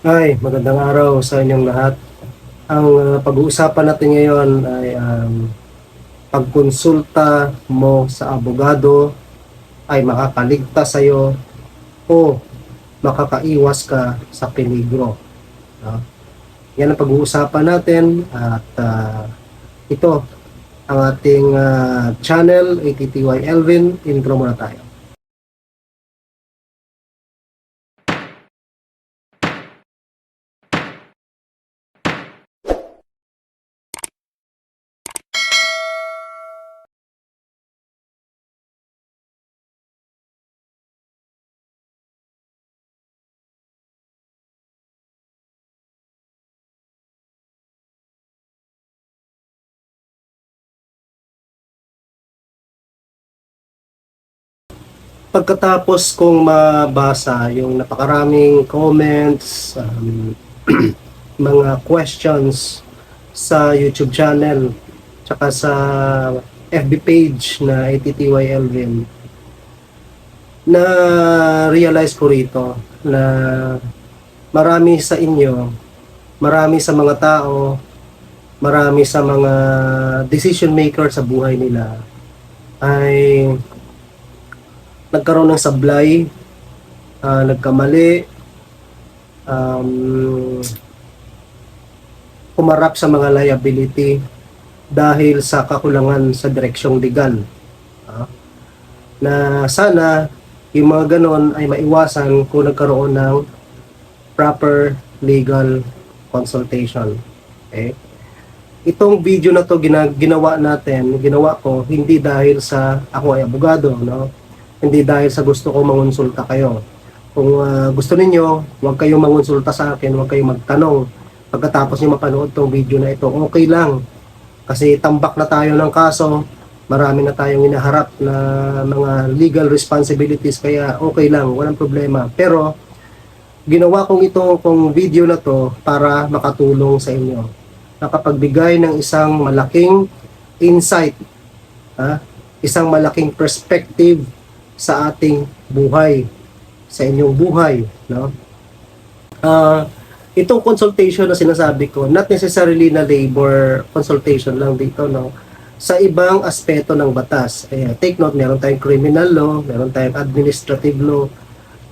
Ay, magandang araw sa inyong lahat. Ang uh, pag-uusapan natin ngayon ay ang pagkonsulta mo sa abogado ay makakaligtas sa iyo o makakaiwas ka sa peligro. No? Yan ang pag-uusapan natin at uh, ito ang ating uh, channel, ATTY Elvin. Intro muna tayo. Pagkatapos kong mabasa yung napakaraming comments, um, mga questions sa YouTube channel, tsaka sa FB page na ATTY Elvin, na realize ko rito na marami sa inyo, marami sa mga tao, marami sa mga decision maker sa buhay nila ay nagkaroon ng sablay, ah, nagkamali, um, kumarap sa mga liability dahil sa kakulangan sa direksyong legal. Ah, na sana yung mga ganon ay maiwasan kung nagkaroon ng proper legal consultation. Okay? Itong video na to gina- ginawa natin, ginawa ko hindi dahil sa ako ay abogado, no? Hindi dahil sa gusto ko mangonsulta kayo. Kung ah, gusto ninyo, huwag kayong mangonsulta sa akin, huwag kayong magtanong. Pagkatapos nyo mapanood tong video na ito, okay lang. Kasi tambak na tayo ng kaso, marami na tayong inaharap na mga legal responsibilities, kaya okay lang, walang problema. Pero, ginawa kong ito kong video na to para makatulong sa inyo. Nakapagbigay ng isang malaking insight, ha? isang malaking perspective sa ating buhay, sa inyong buhay, no? Ah, itong consultation na sinasabi ko, not necessarily na labor consultation lang dito, no? Sa ibang aspeto ng batas. Eh, take note, meron tayong criminal law, meron tayong administrative law,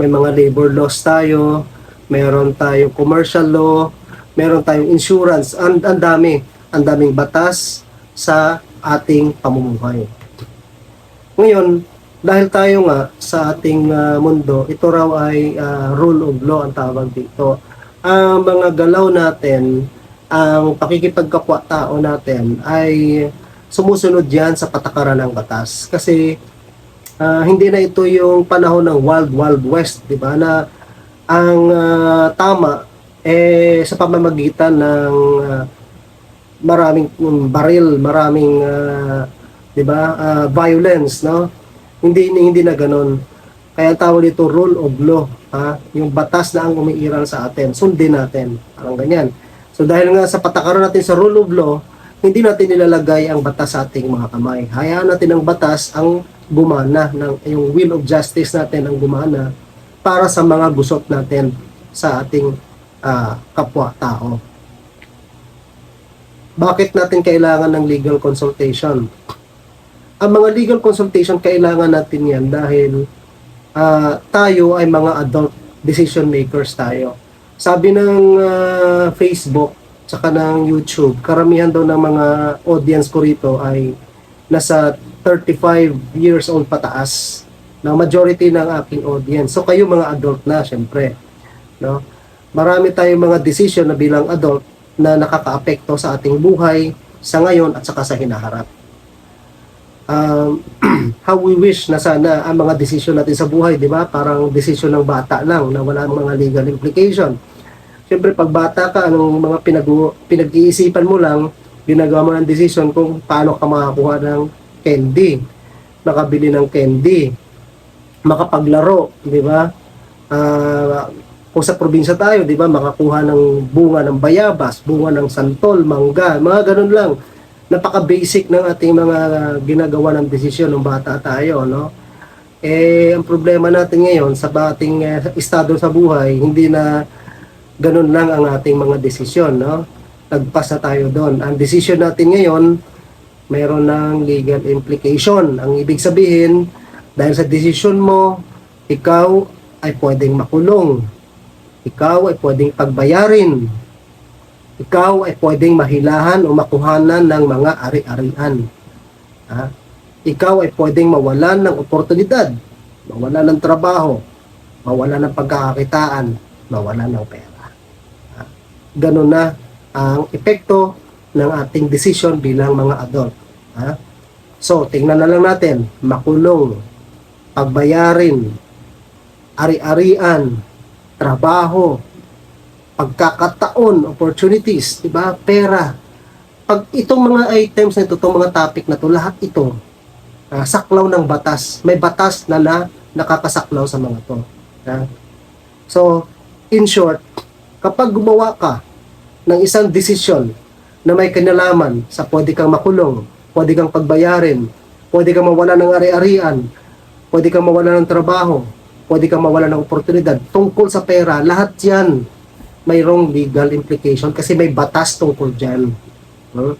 may mga labor laws tayo, meron tayong commercial law, meron tayong insurance, ang, ang dami, ang daming batas sa ating pamumuhay. Ngayon, dahil tayo nga sa ating ah, mundo, ito raw ay ah, rule of law ang tawag dito. Ang mga galaw natin, ang pakikipagkapwa tao natin ay sumusunod yan sa patakaran ng batas. Kasi ah, hindi na ito yung panahon ng wild wild west, 'di ba? Na ang ah, tama eh sa pamamagitan ng ah, maraming um, baril, maraming ah, 'di ba? ah, violence, no? Hindi hindi na ganoon. Kaya tawag dito rule of law, ha? Yung batas na ang umiiral sa atin, sundin natin. Parang ganyan. So dahil nga sa patakaran natin sa rule of law, hindi natin nilalagay ang batas sa ating mga kamay. Hayaan natin ang batas ang gumana ng yung will of justice natin ang gumana para sa mga gusot natin sa ating ah, kapwa-tao. Bakit natin kailangan ng legal consultation? Ang mga legal consultation kailangan natin yan dahil ah, tayo ay mga adult decision makers tayo. Sabi ng ah, Facebook tsaka ng YouTube, karamihan daw ng mga audience ko rito ay nasa 35 years old pataas na majority ng aking audience. So kayo mga adult na, syempre. No? Marami tayong mga decision na bilang adult na nakakaapekto sa ating buhay sa ngayon at saka sa hinaharap. Um, how we wish na sana ang mga decision natin sa buhay, di ba? Parang decision ng bata lang na wala mga legal implication. Siyempre, pag bata ka, anong mga pinag pinag-iisipan mo lang, ginagawa mo ng decision kung paano ka makakuha ng candy, makabili ng candy, makapaglaro, di ba? Ah, kung sa probinsya tayo, di ba, makakuha ng bunga ng bayabas, bunga ng santol, mangga, mga ganun lang. Napaka-basic ng ating mga ginagawa ng desisyon ng bata tayo, no? Eh, ang problema natin ngayon sa ating eh, estado sa buhay, hindi na ganun lang ang ating mga desisyon, no? Nagpas na tayo doon. Ang desisyon natin ngayon, mayroon ng legal implication. Ang ibig sabihin, dahil sa desisyon mo, ikaw ay pwedeng makulong. Ikaw ay pwedeng pagbayarin. Ikaw ay pwedeng mahilahan o makuhanan ng mga ari-arian. Ha? Ikaw ay pwedeng mawalan ng oportunidad, mawalan ng trabaho, mawalan ng pagkakakitaan, mawalan ng pera. Ha? Ganun na ang epekto ng ating desisyon bilang mga adult. Ha? So, tingnan na lang natin, makulong, pagbayarin, ari-arian, trabaho, pagkakataon, opportunities, di ba? Pera. Pag itong mga items na ito, itong mga topic na to, lahat ito, ah, saklaw ng batas. May batas na, na nakakasaklaw sa mga to. Ha? So, in short, kapag gumawa ka ng isang desisyon na may kinalaman sa pwede kang makulong, pwede kang pagbayarin, pwede kang mawala ng ari-arian, pwede kang mawala ng trabaho, pwede kang mawala ng oportunidad tungkol sa pera, lahat yan mayroong legal implication kasi may batas tungkol dyan. Hmm?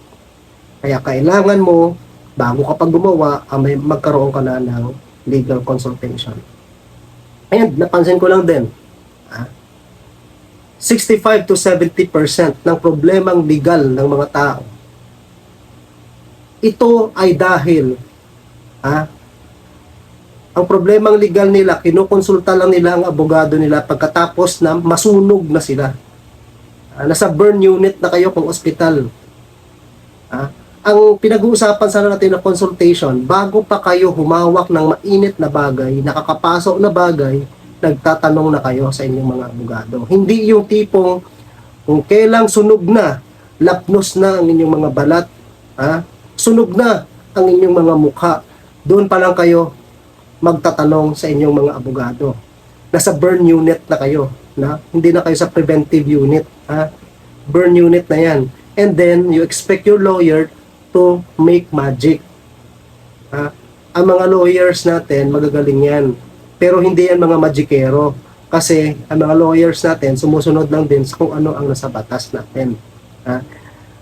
Kaya kailangan mo, bago ka pag gumawa, ah, may magkaroon ka na ng legal consultation. Ayan, napansin ko lang din. ah, 65 to 70% ng problemang legal ng mga tao ito ay dahil ah, ang problemang legal nila, kinukonsulta lang nila ang abogado nila pagkatapos na masunog na sila. Ah, nasa burn unit na kayo kung ospital. Ah, ang pinag-uusapan sana natin na consultation, bago pa kayo humawak ng mainit na bagay, nakakapasok na bagay, nagtatanong na kayo sa inyong mga abogado. Hindi yung tipong kung kailang sunog na, lapnos na ang inyong mga balat, ha? sunog na ang inyong mga mukha. Doon pa lang kayo magtatanong sa inyong mga abogado. Nasa burn unit na kayo, na hindi na kayo sa preventive unit, ha? Burn unit na 'yan. And then you expect your lawyer to make magic. Ha? Ang mga lawyers natin magagaling 'yan. Pero hindi yan mga magikero kasi ang mga lawyers natin sumusunod lang din sa kung ano ang nasa batas natin. Ha?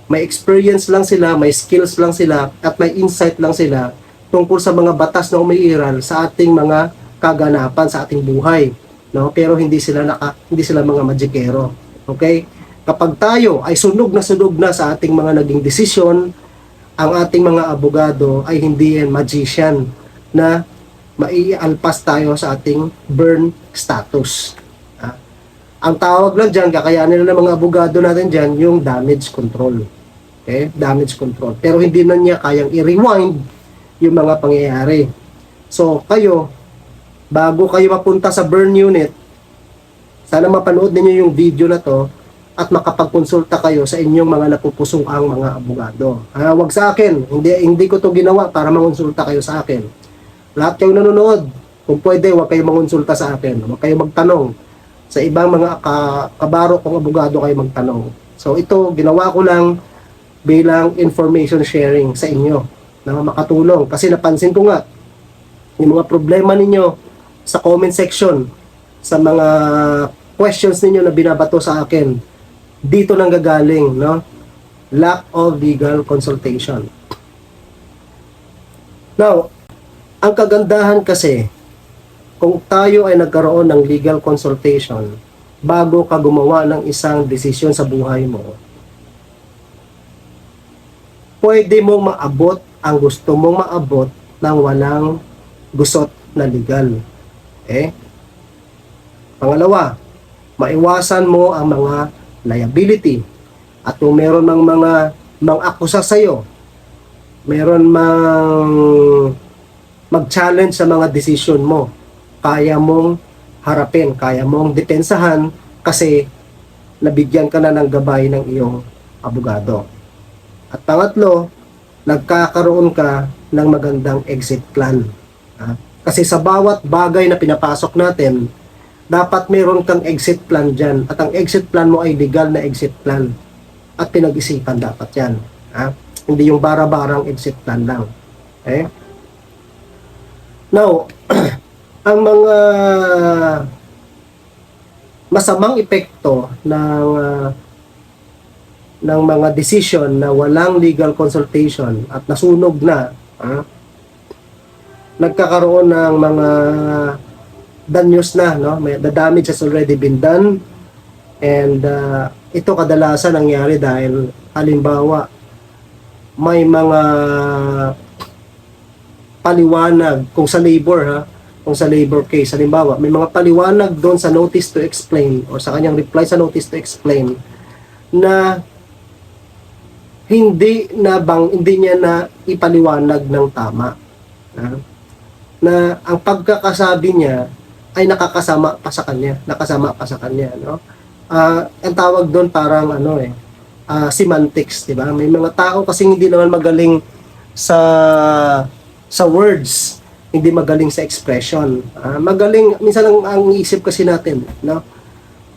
May experience lang sila, may skills lang sila, at may insight lang sila tungkol sa mga batas na umiiral sa ating mga kaganapan sa ating buhay no pero hindi sila naka hindi sila mga magikero okay kapag tayo ay sunog na sunog na sa ating mga naging desisyon ang ating mga abogado ay hindi yan magician na maialpas tayo sa ating burn status Ah, ang tawag lang dyan, kakayanin ng mga abogado natin dyan, yung damage control. Okay? Damage control. Pero hindi na niya kayang i-rewind yung mga pangyayari. So, kayo, bago kayo mapunta sa burn unit, sana mapanood ninyo yung video na to at makapagkonsulta kayo sa inyong mga napupusong ang mga abogado. Ah, wag sa akin, hindi hindi ko to ginawa para mangonsulta kayo sa akin. Lahat kayo nanonood, kung pwede, wag kayo mangonsulta sa akin. Wag kayo magtanong. Sa ibang mga ka, kabaro kong abogado kayo magtanong. So ito, ginawa ko lang bilang information sharing sa inyo na makatulong. Kasi napansin ko nga, yung mga problema ninyo sa comment section, sa mga questions ninyo na binabato sa akin, dito nang gagaling, no? Lack of legal consultation. Now, ang kagandahan kasi, kung tayo ay nagkaroon ng legal consultation bago ka gumawa ng isang desisyon sa buhay mo, pwede mong maabot ang gusto mong maabot ng walang gusot na legal. Eh? Pangalawa, maiwasan mo ang mga liability. At kung meron ng mga mang akusa sa'yo, meron mang mag-challenge sa mga desisyon mo, kaya mong harapin, kaya mong depensahan kasi nabigyan ka na ng gabay ng iyong abogado. At pangatlo, nagkakaroon ka ng magandang exit plan. Ha? Kasi sa bawat bagay na pinapasok natin, dapat meron kang exit plan dyan. At ang exit plan mo ay legal na exit plan. At pinag-isipan dapat yan. Ha? Hindi yung bara-barang exit plan lang. Okay? Now, ang mga masamang epekto ng ah, ng mga decision na walang legal consultation at nasunog na ah, nagkakaroon ng mga danyos na no? May the damage has already been done. And ah, ito kadalasan nangyari dahil halimbawa may mga paliwanag kung sa labor ha? Kung sa labor case. Halimbawa may mga paliwanag doon sa notice to explain or sa kanyang reply sa notice to explain na hindi na bang hindi niya na ipaliwanag ng tama. Ha? na ang pagkakasabi niya ay nakakasama pa sa kanya nakasama pa sa kanya no? Ah, ang tawag doon parang ano eh ah, semantics di ba? May mga tao kasi hindi naman magaling sa sa words hindi magaling sa expression. Ah, magaling minsan ang, ang isip kasi natin no?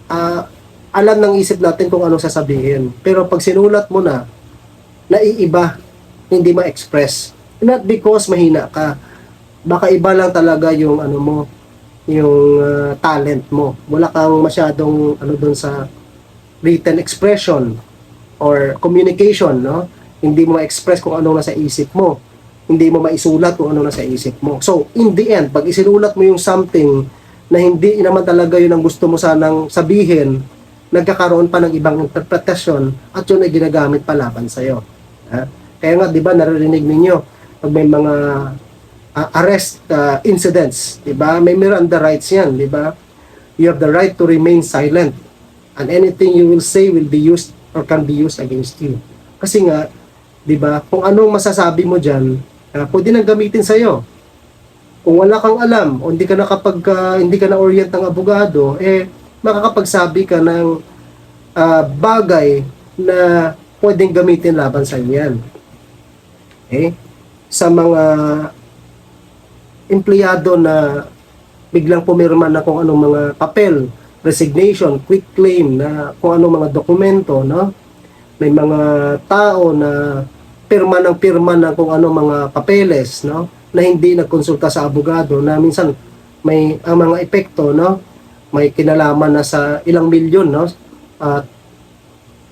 Ah, alam ng isip natin kung anong sasabihin. Pero pag sinulat mo na naiiba hindi ma-express. Not because mahina ka. Baka iba lang talaga yung ano mo yung ah, talent mo. Wala kang masyadong ano doon sa written expression or communication no? Hindi mo ma-express kung anong nasa isip mo. Hindi mo maisulat kung anong nasa isip mo. So in the end pag isinulat mo yung something na hindi naman talaga yun ang gusto mo sanang sabihin nagkakaroon pa ng ibang interpretasyon at yun ay ginagamit pa laban sa'yo. Ha? Kaya nga, di ba, naririnig ninyo, pag may mga ah, arrest ah, incidents, di ba, may Miranda rights yan, di ba? You have the right to remain silent and anything you will say will be used or can be used against you. Kasi nga, di ba, kung anong masasabi mo dyan, ah, pwede nang gamitin sa'yo. Kung wala kang alam o hindi ka nakapag ah, hindi ka na orient ng abogado, eh makakapagsabi ka ng ah, bagay na pwedeng gamitin laban sa yan. Okay? Sa mga empleyado na biglang pumirma na kung anong mga papel, resignation, quick claim na kung anong mga dokumento, no? May mga tao na pirma ng pirma ng kung anong mga papeles, no? Na hindi nagkonsulta sa abogado na minsan may ang mga epekto, no? May kinalaman na sa ilang milyon, no? At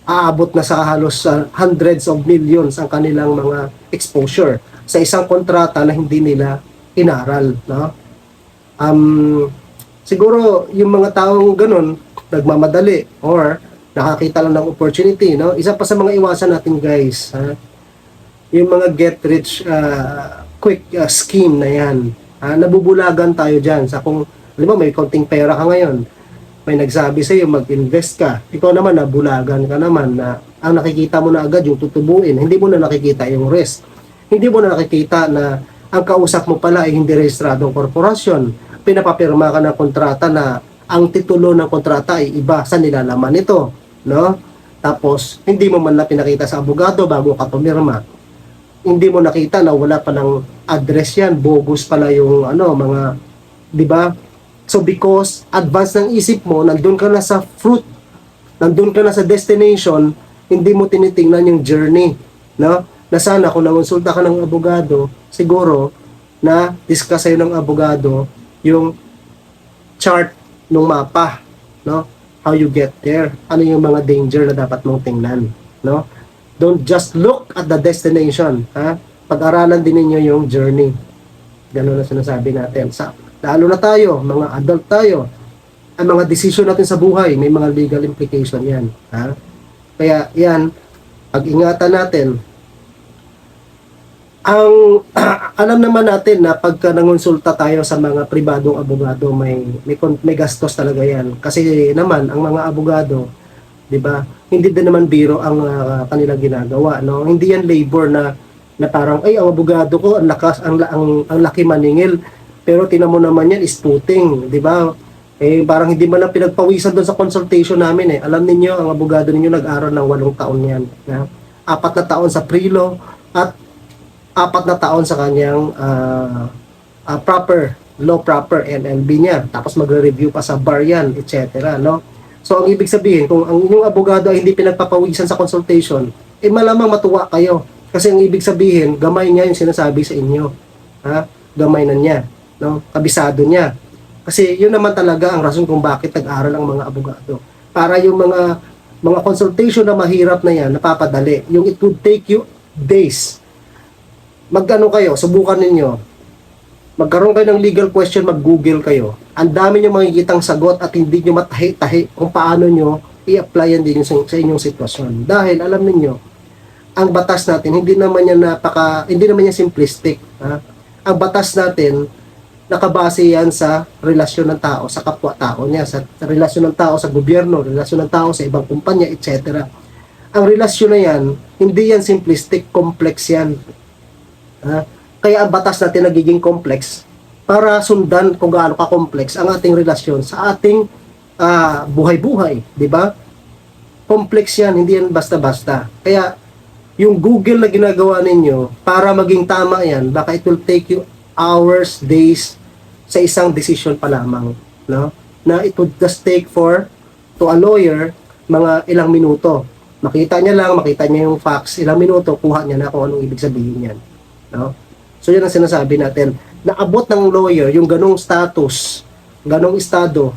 aabot na sa halos uh, hundreds of millions ang kanilang mga exposure sa isang kontrata na hindi nila inaral, no? Um, siguro yung mga taong ganun nagmamadali or nakakita lang ng opportunity, no? Isa pa sa mga iwasan natin, guys, ha? Yung mga get rich uh, quick uh, scheme na 'yan. Ha? Nabubulagan tayo diyan sa kung alam mo may konting pera ka ngayon, may nagsabi sa iyo mag-invest ka. Ikaw naman nabulagan ka naman na ang nakikita mo na agad yung tutubuin. Hindi mo na nakikita yung risk. Hindi mo na nakikita na ang kausap mo pala ay hindi rehistradong korporasyon. Pinapapirma ka ng kontrata na ang titulo ng kontrata ay iba sa nilalaman nito, no? Tapos hindi mo man na pinakita sa abogado bago ka pumirma. Hindi mo nakita na wala pa ng address yan, bogus pala yung ano, mga 'di ba? So because advance ng isip mo, nandun ka na sa fruit, nandun ka na sa destination, hindi mo tinitingnan yung journey, no? Na sana kung nangonsulta ka ng abogado, siguro na discuss sa'yo ng abogado yung chart ng mapa, no? How you get there, ano yung mga danger na dapat mong tingnan, no? Don't just look at the destination, ha? Pag-aralan din ninyo yung journey. Ganun na sinasabi natin. Sa, lalo na tayo, mga adult tayo, ang mga decision natin sa buhay, may mga legal implication yan. Ha? Kaya yan, pag-ingatan natin. Ang alam naman natin na pagka nangonsulta tayo sa mga pribadong abogado, may may, may gastos talaga yan. Kasi naman ang mga abogado, 'di ba? Hindi din naman biro ang ah, kanilang ginagawa, no? Hindi yan labor na na parang ay ang abogado ko ang lakas ang ang, ang laki maningil pero tinan mo naman yan is 'di ba? Eh parang hindi man lang pinagpawisan doon sa consultation namin eh. Alam niyo ang abogado ninyo nag-aral ng walong taon yan. Na? Apat na taon sa pre-law at apat na taon sa kanyang ah, ah, proper law proper LLB niya. Tapos magre-review pa sa bar yan, etc. No? So ang ibig sabihin, kung ang inyong abogado ay hindi pinagpapawisan sa consultation, eh malamang matuwa kayo. Kasi ang ibig sabihin, gamay niya yung sinasabi sa inyo. Ha? Gamay na niya. No? Kabisado niya. Kasi yun naman talaga ang rason kung bakit nag-aral ang mga abogado. Para yung mga mga consultation na mahirap na yan, napapadali. Yung it would take you days. Magano kayo, subukan ninyo. Magkaroon kayo ng legal question, mag-google kayo. Ang dami nyo makikitang sagot at hindi nyo matahi-tahi kung paano nyo i-apply yan din sa, sa inyong sitwasyon. Dahil alam niyo ang batas natin hindi naman yan napaka hindi naman yan simplistic. Ha? Ang batas natin nakabase yan sa relasyon ng tao sa kapwa-tao niya, sa relasyon ng tao sa gobyerno, relasyon ng tao sa ibang kumpanya, etc. Ang relasyon na yan, hindi yan simplistic, complex yan. Ha? Kaya ang batas natin nagiging complex para sundan kung gaano ka-complex ang ating relasyon sa ating ah, buhay-buhay, di ba? Complex yan, hindi yan basta-basta. Kaya yung Google na ginagawa ninyo para maging tama yan, baka it will take you hours, days sa isang decision pa lamang, no? Na it would just take for to a lawyer mga ilang minuto. Makita niya lang, makita niya yung facts, ilang minuto, kuha niya na kung anong ibig sabihin yan. No? So yun ang sinasabi natin. Naabot ng lawyer yung ganong status, ganong estado,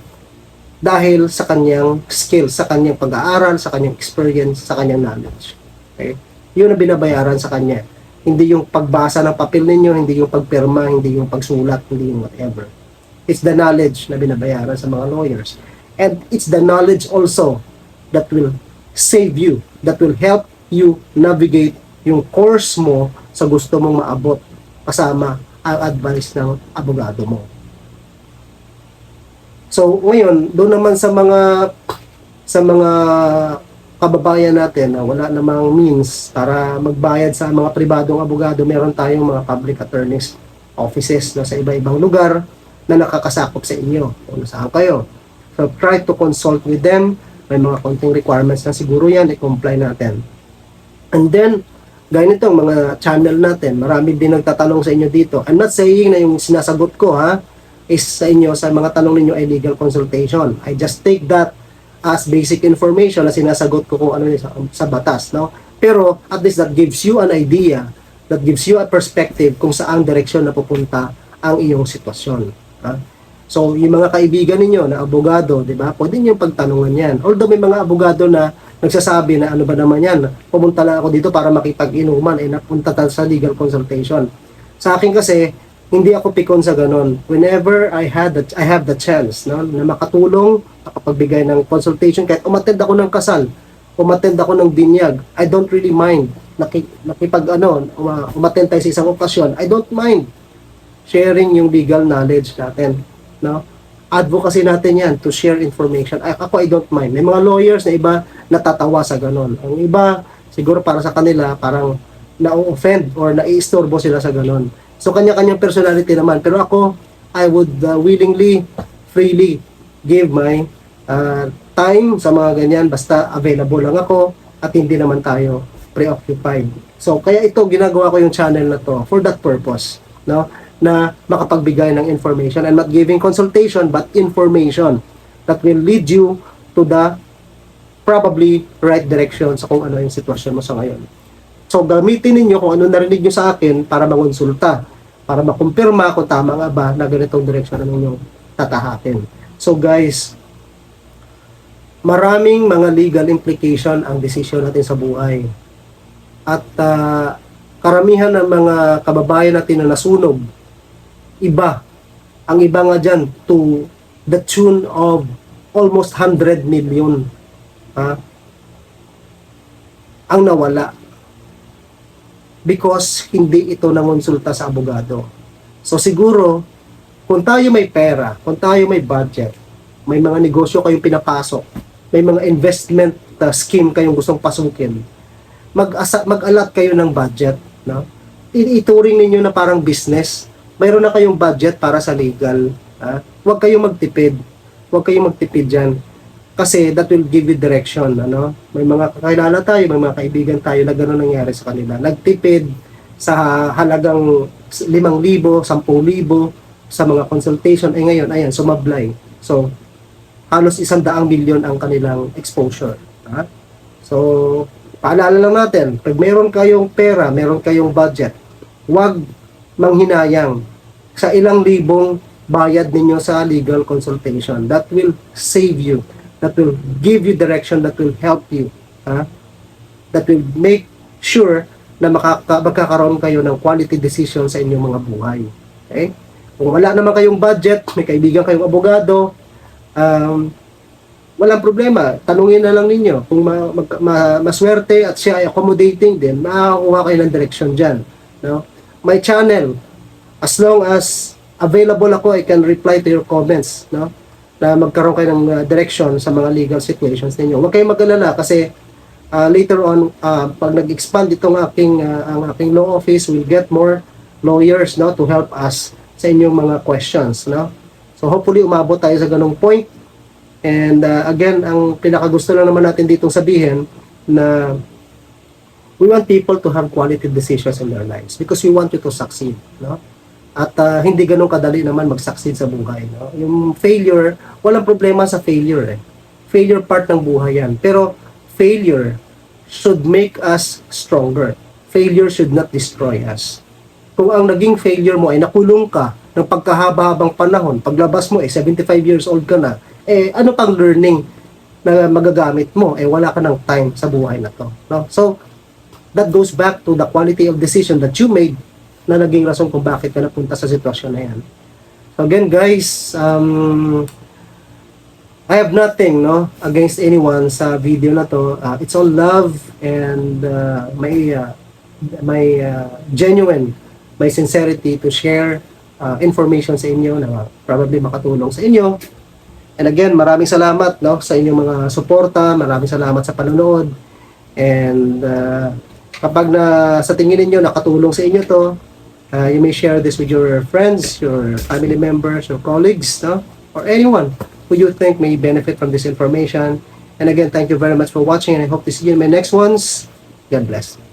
dahil sa kanyang skill, sa kanyang pag-aaral, sa kanyang experience, sa kanyang knowledge. Okay? Yun ang binabayaran sa kanya. Hindi yung pagbasa ng papel ninyo, hindi yung pagpirma, hindi yung pagsulat, hindi yung whatever. It's the knowledge na binabayaran sa mga lawyers. And it's the knowledge also that will save you, that will help you navigate yung course mo sa gusto mong maabot kasama ang advice ng abogado mo. So, ngayon, doon naman sa mga sa mga kababayan natin na wala namang means para magbayad sa mga pribadong abogado, meron tayong mga public attorneys offices na sa iba-ibang lugar na nakakasakop sa inyo kung saan kayo. So, try to consult with them. May mga konting requirements na siguro yan, i-comply natin. And then, gaya nitong mga channel natin, marami din nagtatanong sa inyo dito. I'm not saying na yung sinasagot ko ha, is sa inyo, sa mga tanong ninyo ay legal consultation. I just take that as basic information na sinasagot ko kung ano yun sa, sa batas, no? Pero at least that gives you an idea, that gives you a perspective kung saang direksyon na pupunta ang iyong sitwasyon. Ha? So, yung mga kaibigan ninyo na abogado, di ba? Pwede niyo pagtanungan yan. Although may mga abogado na nagsasabi na ano ba naman yan, pumunta lang ako dito para makipag-inuman, eh napunta sa legal consultation. Sa akin kasi, hindi ako pikon sa ganon. Whenever I had the, I have the chance no, na makatulong, makapagbigay ng consultation, kahit umattend ako ng kasal, umattend ako ng binyag, I don't really mind. Naki, nakipag ano, uma, umattend tayo sa isang okasyon, I don't mind sharing yung legal knowledge natin. No? Advocacy natin yan to share information. Ay, ako, I don't mind. May mga lawyers na iba natatawa sa ganon. Ang iba, siguro para sa kanila, parang na-offend or naiistorbo sila sa ganon. So kanya-kanyang personality naman. Pero ako, I would uh, willingly, freely give my uh, time sa mga ganyan basta available lang ako at hindi naman tayo preoccupied. So kaya ito ginagawa ko yung channel na to for that purpose, no? Na makapagbigay ng information and not giving consultation but information that will lead you to the probably right direction sa kung ano yung sitwasyon mo sa ngayon. So, gamitin ninyo kung ano narinig nyo sa akin para mangonsulta, para makumpirma kung tama nga ba na ganitong direksyon ang inyong tatahakin. So, guys, maraming mga legal implication ang desisyon natin sa buhay. At ah, karamihan ng mga kababayan natin na nasunog, iba. Ang iba nga dyan to the tune of almost 100 million ha, ang nawala because hindi ito nangonsulta sa abogado. So siguro, kung tayo may pera, kung tayo may budget, may mga negosyo kayong pinapasok, may mga investment uh, scheme kayong gustong pasukin, mag-asa, mag-alat kayo ng budget, no? Ituring ninyo na parang business. Mayroon na kayong budget para sa legal. Ha? Huwag kayong magtipid. Huwag kayong magtipid dyan. Kasi that will give you direction. Ano? May mga kakilala tayo, may mga kaibigan tayo na gano'n nangyari sa kanila. Nagtipid sa halagang 5,000, 10,000 sa mga consultation. Eh ngayon, ayan, sumablay. So, halos isang daang milyon ang kanilang exposure. Ha? So, paalala lang natin, pag meron kayong pera, meron kayong budget, huwag manghinayang sa ilang libong bayad ninyo sa legal consultation. That will save you. That will give you direction. That will help you. Ha? That will make sure na makaka- magkakaroon kayo ng quality decision sa inyong mga buhay. Okay? Kung wala naman kayong budget, may kaibigan kayong abogado, um, walang problema. Tanungin na lang ninyo. Kung ma- mag- ma- maswerte at siya ay accommodating din, makakakuha kayo ng direction dyan. No? My channel, as long as available ako, I can reply to your comments. No? Na magkaroon kayo ng uh, direction sa mga legal situations ninyo. Huwag kayong mag-alala kasi uh, later on, uh, pag nag-expand itong aking, uh, ang aking law office, we'll get more lawyers no, to help us sa inyong mga questions. No? So hopefully umabot tayo sa ganong point And uh, again, ang pinakagusto lang naman natin ditong sabihin na we want people to have quality decisions in their lives because we want you to succeed, no? At uh, hindi ganun kadali naman mag-succeed sa buhay, no? Yung failure, walang problema sa failure eh. Failure part ng buhay yan. Pero failure should make us stronger. Failure should not destroy us. Kung ang naging failure mo ay nakulong ka ng pagkahaba-habang panahon, paglabas mo eh 75 years old ka na, eh ano pang learning na magagamit mo eh wala ka ng time sa buhay na to no so that goes back to the quality of decision that you made na naging rason kung bakit ka napunta sa sitwasyon na yan. So again guys um I have nothing no against anyone sa video na to. Uh, it's all love and uh, may uh, may uh, genuine may sincerity to share uh, information sa inyo na probably makatulong sa inyo. And again, maraming salamat no sa inyong mga suporta, maraming salamat sa panonood. And uh, kapag na sa tingin ninyo nakatulong sa inyo to, uh, you may share this with your friends, your family members, your colleagues, no? or anyone who you think may benefit from this information. And again, thank you very much for watching and I hope to see you in my next ones. God bless.